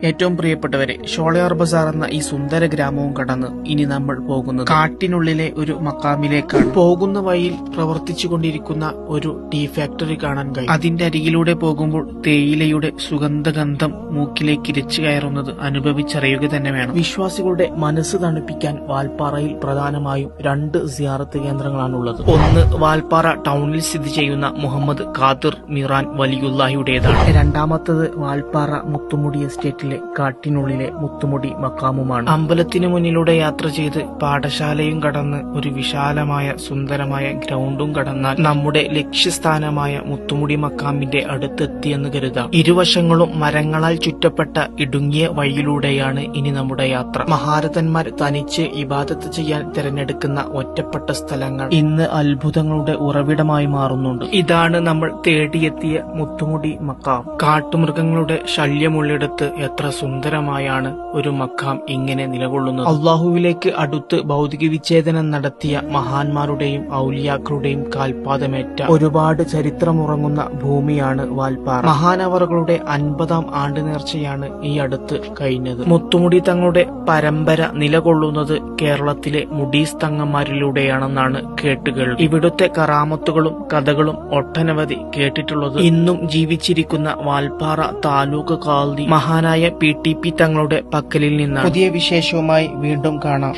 ഏറ്റവും പ്രിയപ്പെട്ടവരെ ഷോളയാർ ബസാർ എന്ന ഈ സുന്ദര ഗ്രാമവും കടന്ന് ഇനി നമ്മൾ പോകുന്നത് കാട്ടിനുള്ളിലെ ഒരു മക്കാമിലേക്കാണ്. പോകുന്ന വഴിയിൽ പ്രവർത്തിച്ചു കൊണ്ടിരിക്കുന്ന ഒരു ടീ ഫാക്ടറി കാണാൻ കഴിയും. അതിന്റെ അരികിലൂടെ പോകുമ്പോൾ തേയിലയുടെ സുഗന്ധഗന്ധം മൂക്കിലേക്ക് ഇരച്ചു കയറുന്നത് അനുഭവിച്ചറിയുക തന്നെ വേണം. വിശ്വാസികളുടെ മനസ്സ് തണുപ്പിക്കാൻ വാൽപ്പാറയിൽ പ്രധാനമായും രണ്ട് സിയാറത്ത് കേന്ദ്രങ്ങളാണുള്ളത്. ഒന്ന് വാൽപ്പാറ ടൗണിൽ സ്ഥിതി ചെയ്യുന്ന മുഹമ്മദ് ഖാദിർ മിറാൻ വലിയുല്ലാഹിയുടേതാണ് രണ്ടാമത്തത് വാൽപ്പാറ മുത്തുമുടി എസ്റ്റേറ്റിലെ കാട്ടിനുള്ളിലെ മുത്തുമുടി മക്കാമുമാണ്. അമ്പലത്തിനു മുന്നിലൂടെ യാത്ര ചെയ്ത് പാഠശാലയും കടന്ന് ഒരു വിശാലമായ സുന്ദരമായ ഗ്രൗണ്ടും കടന്നാൽ നമ്മുടെ ലക്ഷ്യസ്ഥാനമായ മുത്തുമുടി മക്കാമിന്റെ അടുത്തെത്തിയെന്ന് കരുതാം. ഇരുവശങ്ങളും മരങ്ങളാൽ ചുറ്റപ്പെട്ട ഇടുങ്ങിയ വഴിയിലൂടെയാണ് ഇനി നമ്മുടെ യാത്ര. മഹാരഥന്മാർ തനിച്ച് ഇബാദത്ത് ചെയ്യാൻ തിരഞ്ഞെടുക്കുന്ന ഒറ്റപ്പെട്ട സ്ഥലങ്ങൾ ഇന്ന് അത്ഭുതങ്ങളുടെ ഉറവിടമായി മാറുന്നുണ്ട്. ഇതാണ് നമ്മൾ തേടിയെത്തിയ മുത്തുമുടി മക്കാം. കാട്ടുമൃഗങ്ങളുടെ ശല്യമുള്ളിടത്ത് എത്ര സുന്ദരമായാണ് ഒരു മക്കാം ഇങ്ങനെ നിലകൊള്ളുന്നത്. അള്ളാഹുവിലേക്ക് അടുത്ത് ഭൗതിക വിച്ഛേദനം നടത്തിയ മഹാന്മാരുടെയും ഔലിയാക്കളുടെയും കാൽപാദമേറ്റ ഒരുപാട് ചരിത്രമുറങ്ങുന്ന ഭൂമിയാണ് വാൽപ്പാറ. മഹാനവറുകളുടെ അൻപതാം ആണ്ട് നേർച്ചയാണ് ഈ അടുത്ത് കഴിഞ്ഞത്. മുത്തുമുടി തങ്ങളുടെ പരമ്പര നിലകൊള്ളുന്നത് കേരളത്തിലെ മുഡീസ് തങ്ങന്മാരിലൂടെയാണെന്നാണ് കേട്ടുകൾ. ഇവിടുത്തെ കറാമത്തുകളും കഥകളും ഒട്ടനവധി കേട്ടിട്ടുള്ളത്. ഇന്നും ജീവിച്ചിരിക്കുന്ന വാൽപ്പാറ താലൂക്ക് കാൽദി മഹാനായ പി ടി പി തങ്ങളുടെ പക്കലിൽ നിന്നാണ്. പുതിയ വിശേഷവുമായി വീണ്ടും കാണാം.